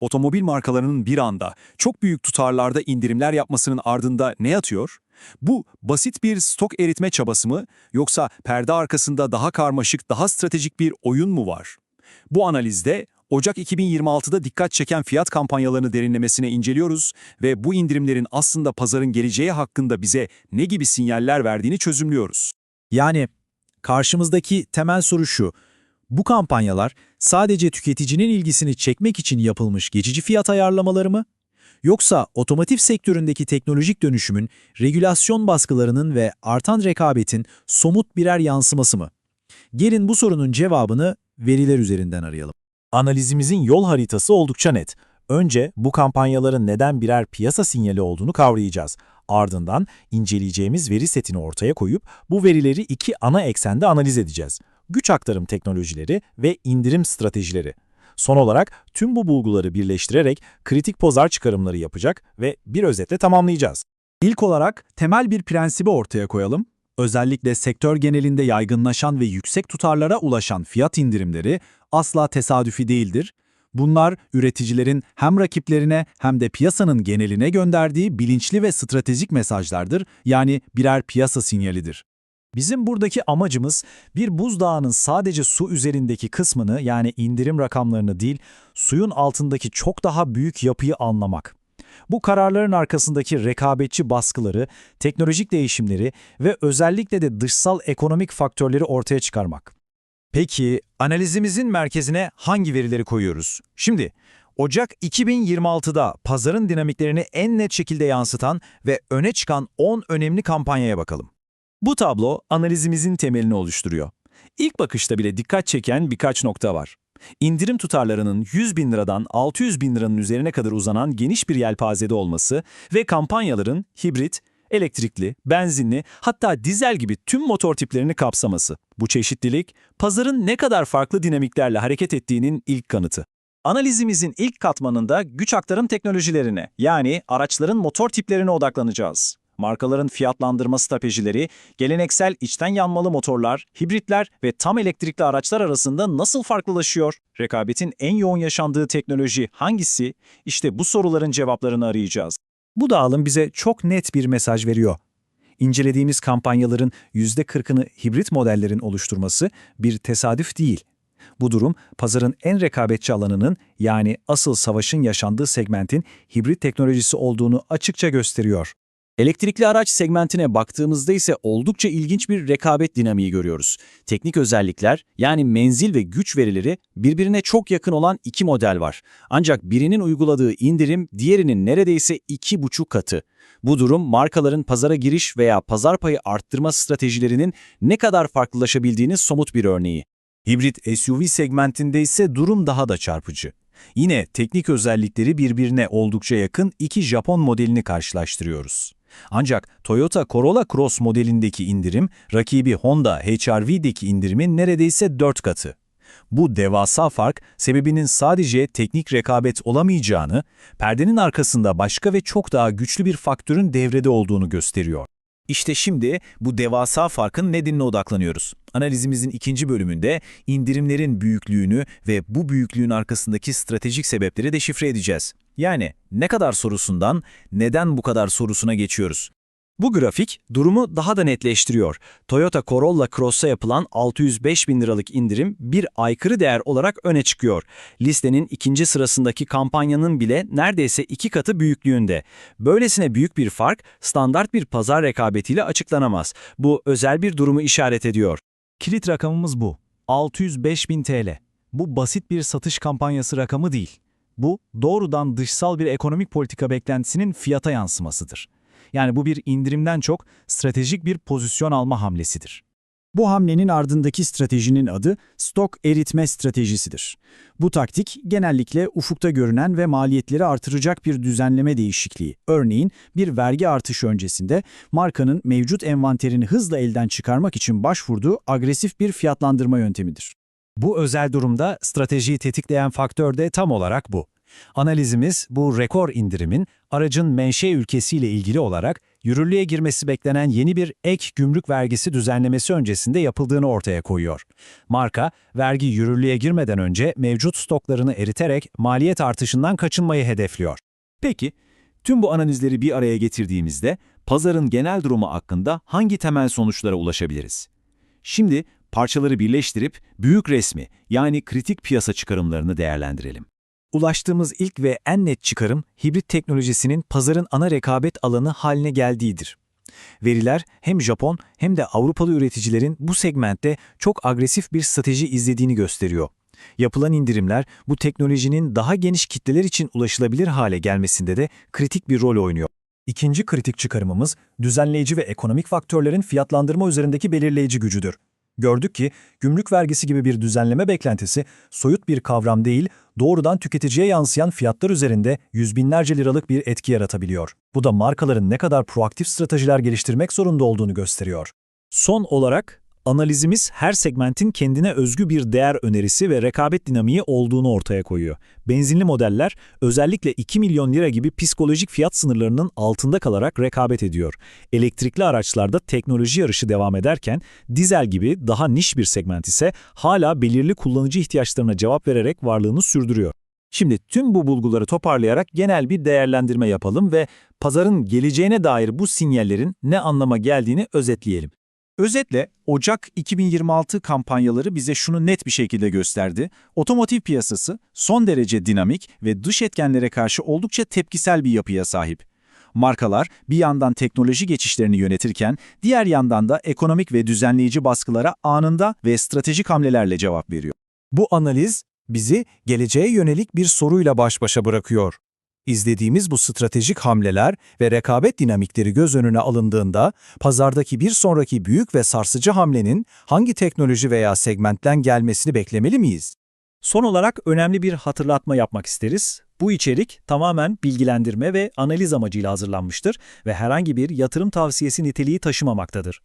Otomobil markalarının bir anda çok büyük tutarlarda indirimler yapmasının ardında ne yatıyor? Bu basit bir stok eritme çabası mı yoksa perde arkasında daha karmaşık, daha stratejik bir oyun mu var? Bu analizde Ocak 2026'da dikkat çeken fiyat kampanyalarını derinlemesine inceliyoruz ve bu indirimlerin aslında pazarın geleceği hakkında bize ne gibi sinyaller verdiğini çözümlüyoruz. Yani karşımızdaki temel soru şu. Bu kampanyalar sadece tüketicinin ilgisini çekmek için yapılmış geçici fiyat ayarlamaları mı? Yoksa otomotiv sektöründeki teknolojik dönüşümün, regülasyon baskılarının ve artan rekabetin somut birer yansıması mı? Gelin bu sorunun cevabını veriler üzerinden arayalım. Analizimizin yol haritası oldukça net. Önce bu kampanyaların neden birer piyasa sinyali olduğunu kavrayacağız. Ardından inceleyeceğimiz veri setini ortaya koyup bu verileri iki ana eksende analiz edeceğiz. Güç aktarım teknolojileri ve indirim stratejileri. Son olarak tüm bu bulguları birleştirerek kritik pazar çıkarımları yapacak ve bir özetle tamamlayacağız. İlk olarak temel bir prensibi ortaya koyalım. Özellikle sektör genelinde yaygınlaşan ve yüksek tutarlara ulaşan fiyat indirimleri asla tesadüfi değildir. Bunlar üreticilerin hem rakiplerine hem de piyasanın geneline gönderdiği bilinçli ve stratejik mesajlardır, yani birer piyasa sinyalidir. Bizim buradaki amacımız bir buzdağının sadece su üzerindeki kısmını yani indirim rakamlarını değil, suyun altındaki çok daha büyük yapıyı anlamak. Bu kararların arkasındaki rekabetçi baskıları, teknolojik değişimleri ve özellikle de dışsal ekonomik faktörleri ortaya çıkarmak. Peki analizimizin merkezine hangi verileri koyuyoruz? Şimdi Ocak 2026'da pazarın dinamiklerini en net şekilde yansıtan ve öne çıkan 10 önemli kampanyaya bakalım. Bu tablo analizimizin temelini oluşturuyor. İlk bakışta bile dikkat çeken birkaç nokta var. İndirim tutarlarının 100 bin liradan 600 bin liranın üzerine kadar uzanan geniş bir yelpazede olması ve kampanyaların hibrit, elektrikli, benzinli hatta dizel gibi tüm motor tiplerini kapsaması. Bu çeşitlilik, pazarın ne kadar farklı dinamiklerle hareket ettiğinin ilk kanıtı. Analizimizin ilk katmanında güç aktarım teknolojilerine yani araçların motor tiplerine odaklanacağız. Markaların fiyatlandırma stratejileri, geleneksel içten yanmalı motorlar, hibritler ve tam elektrikli araçlar arasında nasıl farklılaşıyor? Rekabetin en yoğun yaşandığı teknoloji hangisi? İşte bu soruların cevaplarını arayacağız. Bu dağılım bize çok net bir mesaj veriyor. İncelediğimiz kampanyaların %40'ını hibrit modellerin oluşturması bir tesadüf değil. Bu durum pazarın en rekabetçi alanının yani asıl savaşın yaşandığı segmentin hibrit teknolojisi olduğunu açıkça gösteriyor. Elektrikli araç segmentine baktığımızda ise oldukça ilginç bir rekabet dinamiği görüyoruz. Teknik özellikler yani menzil ve güç verileri birbirine çok yakın olan iki model var. Ancak birinin uyguladığı indirim diğerinin neredeyse iki buçuk katı. Bu durum markaların pazara giriş veya pazar payı arttırma stratejilerinin ne kadar farklılaşabildiğinin somut bir örneği. Hibrit SUV segmentinde ise durum daha da çarpıcı. Yine teknik özellikleri birbirine oldukça yakın iki Japon modelini karşılaştırıyoruz. Ancak Toyota Corolla Cross modelindeki indirim, rakibi Honda HR-V'deki indirimin neredeyse 4 katı. Bu devasa fark sebebinin sadece teknik rekabet olamayacağını, perdenin arkasında başka ve çok daha güçlü bir faktörün devrede olduğunu gösteriyor. İşte şimdi bu devasa farkın nedenine odaklanıyoruz. Analizimizin ikinci bölümünde indirimlerin büyüklüğünü ve bu büyüklüğün arkasındaki stratejik sebepleri deşifre edeceğiz. Yani ne kadar sorusundan neden bu kadar sorusuna geçiyoruz. Bu grafik durumu daha da netleştiriyor. Toyota Corolla Cross'a yapılan 605 bin liralık indirim bir aykırı değer olarak öne çıkıyor. Listenin ikinci sırasındaki kampanyanın bile neredeyse iki katı büyüklüğünde. Böylesine büyük bir fark standart bir pazar rekabetiyle açıklanamaz. Bu özel bir durumu işaret ediyor. Kilit rakamımız bu. 605 bin TL. Bu basit bir satış kampanyası rakamı değil. Bu doğrudan dışsal bir ekonomik politika beklentisinin fiyata yansımasıdır. Yani bu bir indirimden çok stratejik bir pozisyon alma hamlesidir. Bu hamlenin ardındaki stratejinin adı stok eritme stratejisidir. Bu taktik genellikle ufukta görünen ve maliyetleri artıracak bir düzenleme değişikliği. Örneğin bir vergi artışı öncesinde markanın mevcut envanterini hızla elden çıkarmak için başvurduğu agresif bir fiyatlandırma yöntemidir. Bu özel durumda stratejiyi tetikleyen faktör de tam olarak bu. Analizimiz bu rekor indirimin aracın menşe ülkesiyle ilgili olarak yürürlüğe girmesi beklenen yeni bir ek gümrük vergisi düzenlemesi öncesinde yapıldığını ortaya koyuyor. Marka, vergi yürürlüğe girmeden önce mevcut stoklarını eriterek maliyet artışından kaçınmayı hedefliyor. Peki, tüm bu analizleri bir araya getirdiğimizde pazarın genel durumu hakkında hangi temel sonuçlara ulaşabiliriz? Şimdi parçaları birleştirip büyük resmi yani kritik piyasa çıkarımlarını değerlendirelim. Ulaştığımız ilk ve en net çıkarım hibrit teknolojisinin pazarın ana rekabet alanı haline geldiğidir. Veriler hem Japon hem de Avrupalı üreticilerin bu segmentte çok agresif bir strateji izlediğini gösteriyor. Yapılan indirimler bu teknolojinin daha geniş kitleler için ulaşılabilir hale gelmesinde de kritik bir rol oynuyor. İkinci kritik çıkarımımız, düzenleyici ve ekonomik faktörlerin fiyatlandırma üzerindeki belirleyici gücüdür. Gördük ki, gümrük vergisi gibi bir düzenleme beklentisi soyut bir kavram değil, doğrudan tüketiciye yansıyan fiyatlar üzerinde yüz binlerce liralık bir etki yaratabiliyor. Bu da markaların ne kadar proaktif stratejiler geliştirmek zorunda olduğunu gösteriyor. Son olarak analizimiz her segmentin kendine özgü bir değer önerisi ve rekabet dinamiği olduğunu ortaya koyuyor. Benzinli modeller özellikle 2 milyon lira gibi psikolojik fiyat sınırlarının altında kalarak rekabet ediyor. Elektrikli araçlarda teknoloji yarışı devam ederken dizel gibi daha niş bir segment ise hala belirli kullanıcı ihtiyaçlarına cevap vererek varlığını sürdürüyor. Şimdi tüm bu bulguları toparlayarak genel bir değerlendirme yapalım ve pazarın geleceğine dair bu sinyallerin ne anlama geldiğini özetleyelim. Özetle Ocak 2026 kampanyaları bize şunu net bir şekilde gösterdi. Otomotiv piyasası son derece dinamik ve dış etkenlere karşı oldukça tepkisel bir yapıya sahip. Markalar bir yandan teknoloji geçişlerini yönetirken diğer yandan da ekonomik ve düzenleyici baskılara anında ve stratejik hamlelerle cevap veriyor. Bu analiz bizi geleceğe yönelik bir soruyla baş başa bırakıyor. İzlediğimiz bu stratejik hamleler ve rekabet dinamikleri göz önüne alındığında pazardaki bir sonraki büyük ve sarsıcı hamlenin hangi teknoloji veya segmentten gelmesini beklemeli miyiz? Son olarak önemli bir hatırlatma yapmak isteriz. Bu içerik tamamen bilgilendirme ve analiz amacıyla hazırlanmıştır ve herhangi bir yatırım tavsiyesi niteliği taşımamaktadır.